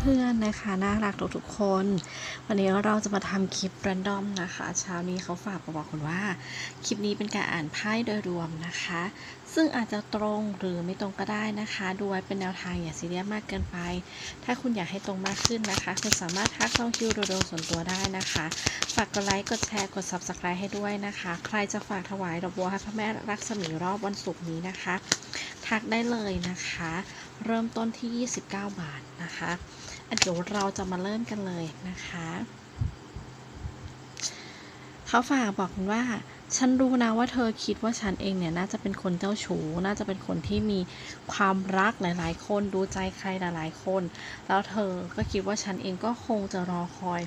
เพื่อนๆนะคะน่ารักทุกๆคน วันนี้เราจะมาทำคลิปแรนดอมนะคะเช้านี้เขาฝากมาบอกคุณว่า คลิปนี้เป็นการอ่านไพ่โดยรวมนะคะ ซึ่งอาจจะตรงหรือไม่ตรงก็ได้นะคะ ดูไว้เป็นแนวทางอย่าซีเรียสมากเกินไป ถ้าคุณอยากให้ตรงมากขึ้นนะคะ คุณสามารถทักเข้าคิวโดโดส่วนตัวได้นะคะฝากกดไลค์กดแชร์กด subscribe ให้ด้วยนะคะ ใครจะฝากถวายดอกบัวให้พระแม่รักษมีรอบวันศุกร์นี้นะคะ ทักได้เลยนะคะ เริ่มต้นที่ 29 บาทนะคะเดี๋ยวเราจะมาเริ่มกันเลยนะคะเขาฝากบอกว่า ฉันรู้นะว่าเธอคิดว่าฉันเองเนี่ยน่าจะเป็นคนเจ้าชู้ น่าจะเป็นคนที่มีความรักหลาย ๆ คน ดูใจใครหลาย ๆ คน แล้วเธอก็คิดว่าฉันเองก็คงจะรอคอย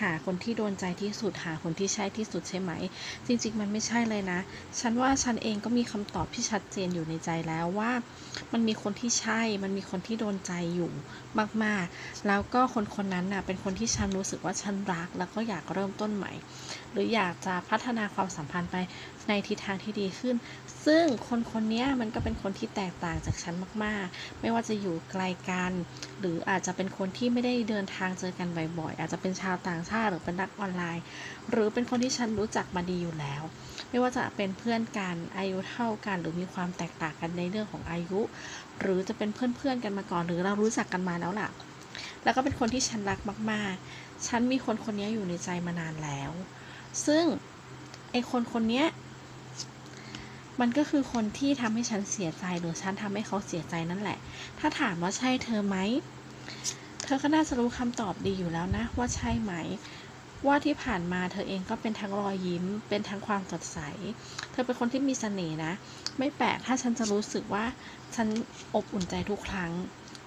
หาคนที่โดนใจที่สุดหาคนที่ใช่ที่สุดใช่ไหม จริง ๆ มันไม่ใช่เลยนะ ฉันว่าฉันเองก็มีคำตอบที่ชัดเจนอยู่ในใจแล้วว่า มันมีคนที่ใช่ มันมีคนที่โดนใจอยู่มากๆ แล้วก็คนคนนั้นน่ะเป็นคนที่ฉันรู้สึกว่าฉันรัก แล้วก็อยากเริ่มต้นใหม่ หรืออยากจะพัฒนาความสัมพันธ์ไป ในทิศทางที่ดีขึ้น ซึ่งคนคนนี้มันก็เป็นคนที่แตกต่างจากฉันมากๆ ไม่ว่าจะอยู่ไกลกัน หรืออาจจะเป็นคนที่ไม่ได้เดินทางเจอกันบ่อยๆ อาจจะเป็นชาวต่างชาติหรือเป็นนักออนไลน์ หรือเป็นคนที่ฉันรู้จักมาดีอยู่แล้ว ไม่ว่าจะเป็นเพื่อนกันอายุเท่ากัน หรือมีความแตกต่างกันในเรื่องของอายุ หรือจะเป็นเพื่อนๆกันมาก่อน หรือเรารู้จักกันมาแล้วล่ะแล้วก็เป็นคนที่ฉันรักมาก ๆ ฉันมีคนคนนี้อยู่ในใจมานานแล้ว ซึ่งไอคนคนนี้ มันก็คือคนที่ทำให้ฉันเสียใจหรือฉันทำให้เขาเสียใจนั่นแหละ ถ้าถามว่าใช่เธอไหม เธอก็น่าจะรู้คำตอบดีอยู่แล้วนะ ว่าใช่ไหม ว่าที่ผ่านมาเธอเองก็เป็นทั้งรอยยิ้ม เป็นทั้งความสดใส เธอเป็นคนที่มีเสน่ห์นะ ไม่แปลกถ้าฉันจะรู้สึกว่าฉันอบอุ่นใจทุกครั้ง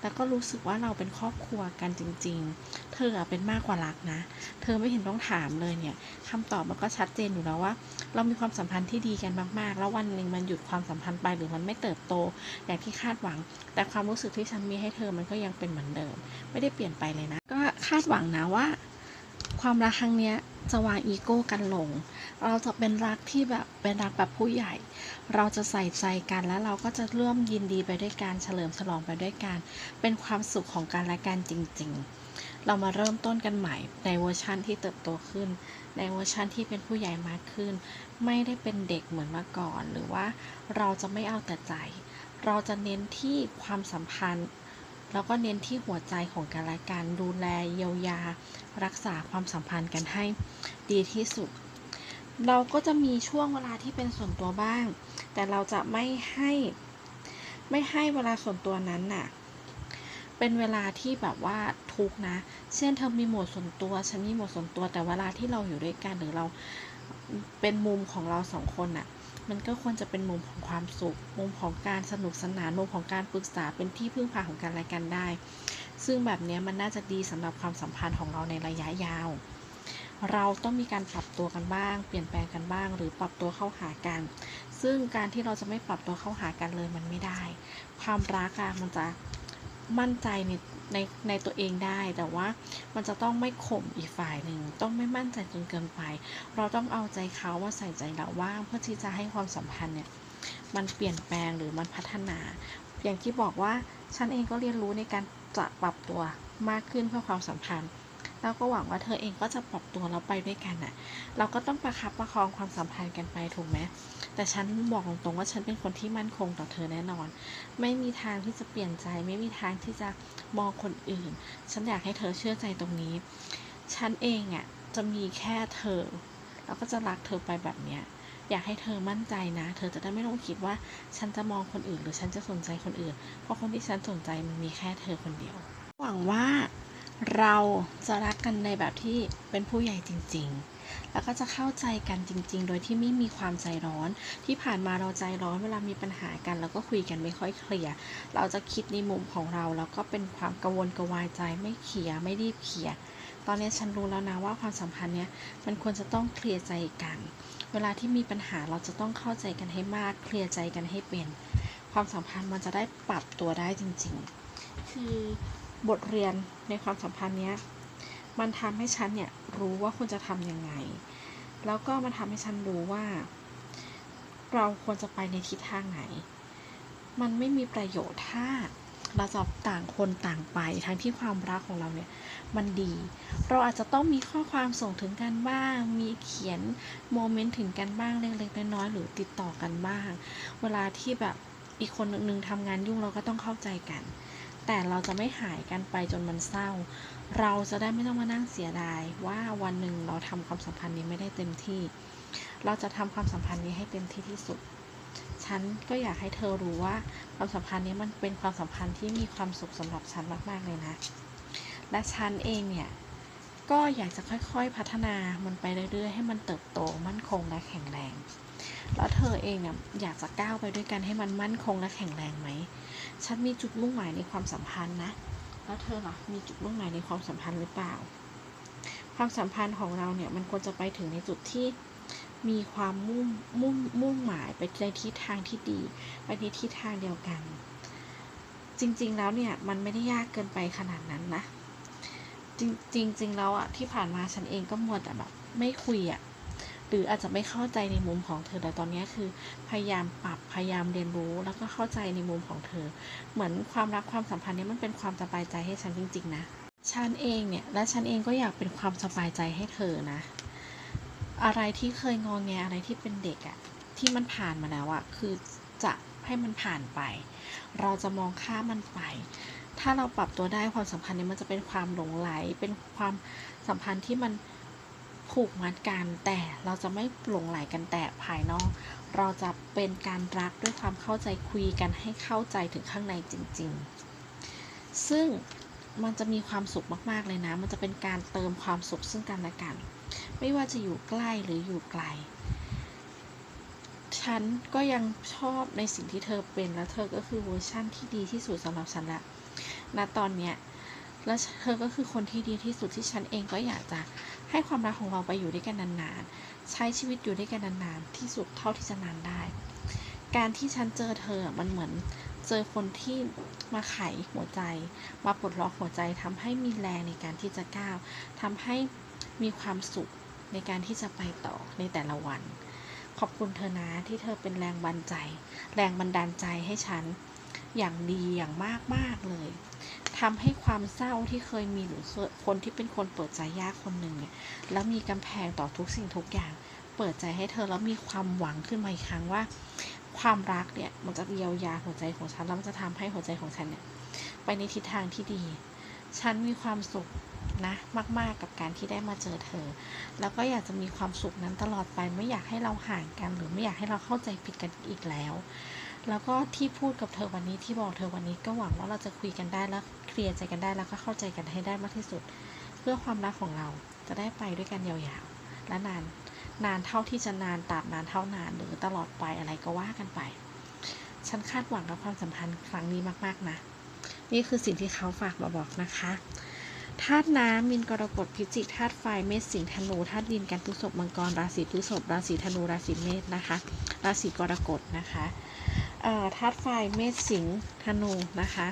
แล้วก็รู้สึกว่าเราเป็นครอบครัวกันจริง ๆ เธอเป็นมากกว่ารักนะ เธอไม่เห็นต้องถามเลยเนี่ยคำตอบมันก็ชัดเจนอยู่แล้วว่า เรามีความสัมพันธ์ที่ดีกันมากๆ แล้ววันหนึ่งมันหยุดความสัมพันธ์ไปหรือมันไม่เติบโตอย่างที่คาดหวัง แต่ความรู้สึกที่ฉันมีให้เธอมันก็ยังเป็นเหมือนเดิม ไม่ได้เปลี่ยนไปเลยนะ ก็คาดหวังนะว่า ความรักครั้งเนี้ยจะวางอีโก้กันลง เราจะเป็นรักที่แบบเป็นรักแบบผู้ใหญ่ เราจะใส่ใจกันแล้วเราก็จะร่วมยินดีไปด้วยกันเฉลิมฉลองไปด้วยกัน เป็นความสุขของกันและกันจริง ๆ เรามาเริ่มต้นกันใหม่ในเวอร์ชั่นที่เติบโตขึ้น ในเวอร์ชั่นที่เป็นผู้ใหญ่มากขึ้น ไม่ได้เป็นเด็กเหมือนเมื่อก่อน หรือว่าเราจะไม่เอาแต่ใจ เราจะเน้นที่ความสัมพันธ์ แล้วก็เน้นที่หัวใจของกันและกันดูแลเยียวยา รักษาความสัมพันธ์กันให้ดีที่สุด เราก็จะมีช่วงเวลาที่เป็นส่วนตัวบ้าง แต่เราจะไม่ให้ไม่ให้เวลาส่วนตัวนั้นน่ะเป็นเวลาที่แบบว่าทุกนะ เช่นเธอมีโหมดส่วนตัว ฉันมีโหมดส่วนตัว แต่เวลาที่เราอยู่ด้วยกันหรือเราเป็นมุมของเราสองคนน่ะ มันก็ควรจะเป็นมุมของความสุข มุมของการสนุกสนาน มุมของการปรึกษาเป็นที่พึ่งพาของกันและกันได้ ซึ่งแบบนี้มันน่าจะดีสำหรับความสัมพันธ์ของเราในระยะยาว เราต้องมีการปรับตัวกันบ้าง เปลี่ยนแปลงกันบ้าง หรือปรับตัวเข้าหากัน ซึ่งการที่เราจะไม่ปรับตัวเข้าหากันเลยมันไม่ได้ ความรักอะมันจะ มั่นใจในในในตัวเองได้ แต่ว่ามันจะต้องไม่ข่มอีกฝ่ายหนึ่ง ต้องไม่มั่นใจจนเกินไป เราต้องเอาใจเขาว่าใส่ใจเราว่างเพื่อที่จะให้ความสัมพันธ์เนี่ยมันเปลี่ยนแปลงหรือมันพัฒนา อย่างที่บอกว่าฉันเองก็เรียนรู้ในการจะปรับตัวมากขึ้นเพื่อความสัมพันธ์ แล้วก็หวังว่าเธอเองก็จะปรับตัวแล้วไปด้วยกันน่ะ เราก็ต้องประคับประคองความสัมพันธ์กันไปถูกไหมแต่ฉันบอกตรงๆว่าฉันเป็นคนที่มั่นคงต่อเธอแน่นอน ไม่มีทางที่จะเปลี่ยนใจ ไม่มีทางที่จะมองคนอื่น ฉันอยากให้เธอเชื่อใจตรงนี้ ฉันเองอะจะมีแค่เธอ แล้วก็จะรักเธอไปแบบเนี้ยอยากให้เธอมั่นใจนะ เธอจะได้ไม่ต้องคิดว่าฉันจะมองคนอื่น หรือฉันจะสนใจคนอื่น เพราะคนที่ฉันสนใจมันมีแค่เธอคนเดียว หวังว่า เราจะรักกันในแบบที่เป็นผู้ใหญ่จริง ๆ แล้วก็จะเข้าใจกันจริง ๆ โดยที่ไม่มีความใจร้อน ที่ผ่านมาเราใจร้อนเวลามีปัญหากัน แล้วก็คุยกันไม่ค่อยเคลียร์ เราจะคิดในมุมของเรา แล้วก็เป็นความกังวลกวายใจไม่เคลียร์ไม่รีบเคลียร์ ตอนนี้ฉันรู้แล้วนะว่าความสัมพันธ์เนี้ยมันควรจะต้องเคลียร์ใจกัน เวลาที่มีปัญหาเราจะต้องเข้าใจกันให้มาก เคลียร์ใจกันให้เป็น ความสัมพันธ์มันจะได้ปรับตัวได้จริง ๆ คือ บทเรียนในความสัมพันธ์เนี้ยมันทำให้ฉันเนี่ยรู้ว่าควรจะทำยังไง แล้วก็มันทำให้ฉันรู้ว่า เราควรจะไปในทิศทางไหน มันไม่มีประโยชน์ถ้าเราจะต่างคนต่างไปทั้งที่ความรักของเราเนี่ยมันดี เราอาจจะต้องมีข้อความส่งถึงกันบ้าง มีเขียนโมเมนต์ถึงกันบ้างเล็กๆน้อยๆหรือติดต่อกันบ้าง เวลาที่แบบอีกคนหนึ่งทำงานยุ่งเราก็ต้องเข้าใจกัน แต่เราจะไม่หายกันไปจนมันเศร้า เราจะได้ไม่ต้องมานั่งเสียดายว่าวันหนึ่งเราทำความสัมพันธ์นี้ไม่ได้เต็มที่ เราจะทำความสัมพันธ์นี้ให้เต็มที่ที่สุด ฉันก็อยากให้เธอรู้ว่าความสัมพันธ์นี้มันเป็นความสัมพันธ์ที่มีความสุขสำหรับฉันมากๆเลยนะ และฉันเองเนี่ย ก็อยากจะค่อยๆพัฒนามันไปเรื่อยๆ ให้มันเติบโตมั่นคงและแข็งแรง แล้วเธอเองเนี่ยอยากจะก้าวไปด้วยกันให้มันมั่นคงและแข็งแรงไหม ฉันมีจุดมุ่งหมายในความสัมพันธ์นะ แล้วเธอล่ะมีจุดมุ่งหมายในความสัมพันธ์หรือเปล่า ความสัมพันธ์ของเราเนี่ยมันควรจะไปถึงในจุดที่มีความมุ่งมุ่งมุ่งหมายไปในทิศทางที่ดี ไปในทิศทางเดียวกัน จริงๆแล้วเนี่ยมันไม่ได้ยากเกินไปขนาดนั้นนะ จริงจริงๆแล้วอะที่ผ่านมาฉันเองก็มัวแต่แบบไม่คุยอะหรืออาจจะไม่เข้าใจในมุมของเธอแต่ตอนนี้คือ พยายามปรับพยายามเรียนรู้แล้วก็เข้าใจในมุมของเธอ เหมือนความรักความสัมพันธ์เนี้มันเป็นความสบายใจให้ฉันจริง ๆ นะฉันเองเนี่ยและฉันเองก็อยากเป็นความสบายใจให้เธอนะ อะไรที่เคยงองแงอะไรที่เป็นเด็กอะที่มันผ่านมาแล้วอะคือจะให้มันผ่านไป เราจะมองข้ามมันไป ถ้าเราปรับตัวได้ความสัมพันธ์นี้มันจะเป็นความหลงไหล เป็นความสัมพันธ์ที่มันผูกมัดกันแต่เราจะไม่หลงไหลกันแต่ภายนอก เราจะเป็นการรักด้วยความเข้าใจคุยกันให้เข้าใจถึงข้างในจริง ๆ ซึ่งมันจะมีความสุขมากๆเลยนะ มันจะเป็นการเติมความสุขซึ่งกันและกัน ไม่ว่าจะอยู่ใกล้หรืออยู่ไกล ฉันก็ยังชอบในสิ่งที่เธอเป็นและเธอก็คือเวอร์ชั่นที่ดีที่สุดสำหรับฉันละ ณตอนเนี้ยแล้วเธอก็คือคนที่ดีที่สุดที่ฉันเองก็อยากจะให้ความรักของเราไปอยู่ด้วยกันนานๆ ใช้ชีวิตอยู่ด้วยกันนานๆ ที่สุดเท่าที่จะนานได้ การที่ฉันเจอเธอมันเหมือนเจอคนที่มาไขหัวใจ มาปลดล็อกหัวใจทำให้มีแรงในการที่จะก้าวทำให้มีความสุขในการที่จะไปต่อในแต่ละวัน ขอบคุณเธอนะที่เธอเป็นแรงบันใจ แรงบันดาลใจให้ฉันอย่างดีอย่างมากมากๆเลย ทำให้ความเศร้าที่เคยมีหรือคนที่เป็นคนเปิดใจยากคนหนึ่งเนี่ยแล้วมีกำแพงต่อทุกสิ่งทุกอย่าง เปิดใจให้เธอแล้วมีความหวังขึ้นมาอีกครั้งว่า ความรักเนี่ยมันจะเยียวยาหัวใจของฉันแล้วมันจะทำให้หัวใจของฉันเนี่ยไปในทิศทางที่ดี ฉันมีความสุขนะมาก ๆ กับการที่ได้มาเจอเธอ แล้วก็อยากจะมีความสุขนั้นตลอดไปไม่อยากให้เราห่างกัน หรือไม่อยากให้เราเข้าใจผิดกันอีกแล้ว แล้วก็ที่พูดกับเธอวันนี้ที่บอกเธอวันนี้ก็หวังว่าเราจะคุยกันได้แล้วเคลียร์ใจกันได้แล้วก็เข้าใจกันให้ได้มากที่สุด เพื่อความรักของเราจะได้ไปด้วยกันยาวๆ และนานนานเท่าที่จะนานตราบนานเท่านานหรือตลอดไปอะไรก็ว่ากันไป ฉันคาดหวังกับความสัมพันธ์ครั้งนี้มากๆนะ นี่คือสิ่งที่เขาฝากมาบอกนะคะธาตุน้ำมินกรกฎพิจิกธาตุไฟเมษสิงห์ธนูธาตุดินกันพฤษภมังกรราศีพฤษภราศีธนูราศีเมษนะคะ ราศีกรกฎนะคะ ธาตุไฟเมษสิงห์ธนูนะคะ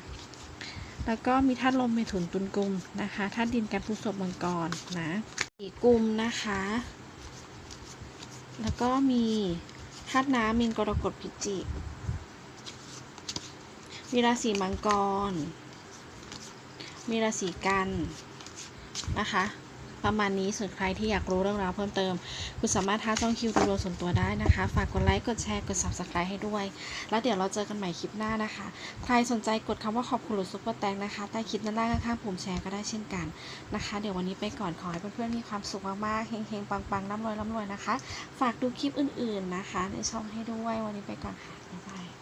แล้วก็มีธาตุลมเมถุนตุลกุมนะคะธาตุดินกันพฤษภมังกรนะสีกุมนะคะ แล้วก็มีธาตุน้ำมินกรกฎพิจิกมีราศีมังกร มีราศีกันนะคะ ประมาณนี้ส่วนใครที่อยากรู้เรื่องราวเพิ่มเติม คุณสามารถท้าจองคิวดูดวส่วนตัวได้นะคะ ฝากกดไลค์ กดแชร์ กด subscribe ให้ด้วย แล้วเดี๋ยวเราเจอกันใหม่คลิปหน้านะคะ ใครสนใจกดคำว่าขอบคุณหรือซุปเปอร์แตงนะคะ ใต้คลิปด้านล่างข้างๆปุ่มแชร์ก็ได้เช่นกันนะคะ เดี๋ยววันนี้ไปก่อนขอให้เพื่อนๆมีความสุขมากๆเฮงๆปังๆร่ำรวยร่ำรวยนะคะ ฝากดูคลิปอื่นๆนะคะ ในช่องให้ด้วยวันนี้ไปก่อนค่ะบ๊ายบาย